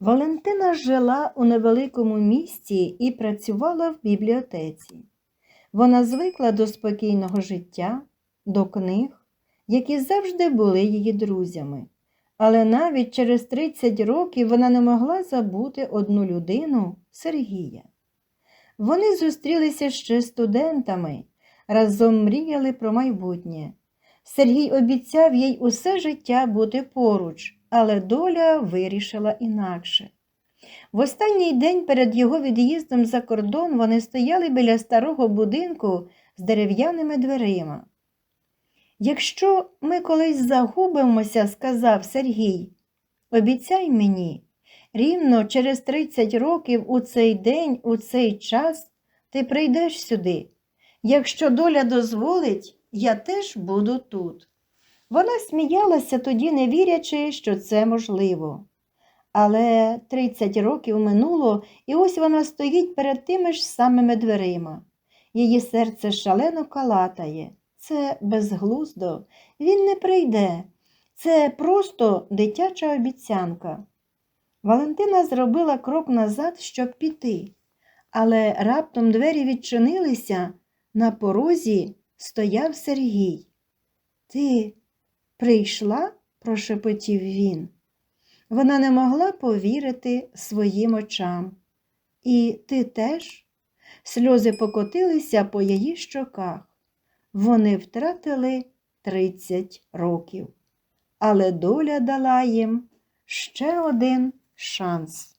Валентина жила у невеликому місті і працювала в бібліотеці. Вона звикла до спокійного життя, до книг, які завжди були її друзями. Але навіть через 30 років вона не могла забути одну людину Сергія. Вони зустрілися ще студентами, разом мріяли про майбутнє. Сергій обіцяв їй усе життя бути поруч, але доля вирішила інакше. В останній день перед його від'їздом за кордон вони стояли біля старого будинку з дерев'яними дверима. Якщо ми колись загубимося, сказав Сергій, обіцяй мені, рівно через 30 років у цей день, у цей час ти прийдеш сюди. Якщо доля дозволить, я теж буду тут. Вона сміялася тоді, не вірячи, що це можливо. Але 30 років минуло, і ось вона стоїть перед тими ж самими дверима. Її серце шалено калатає. Це безглуздо, він не прийде. Це просто дитяча обіцянка. Валентина зробила крок назад, щоб піти, але раптом двері відчинилися, на порозі стояв Сергій. Ти прийшла? прошепотів він. Вона не могла повірити своїм очам. І ти теж? Сльози покотилися по її щоках. Вони втратили 30 років, але доля дала їм ще один шанс.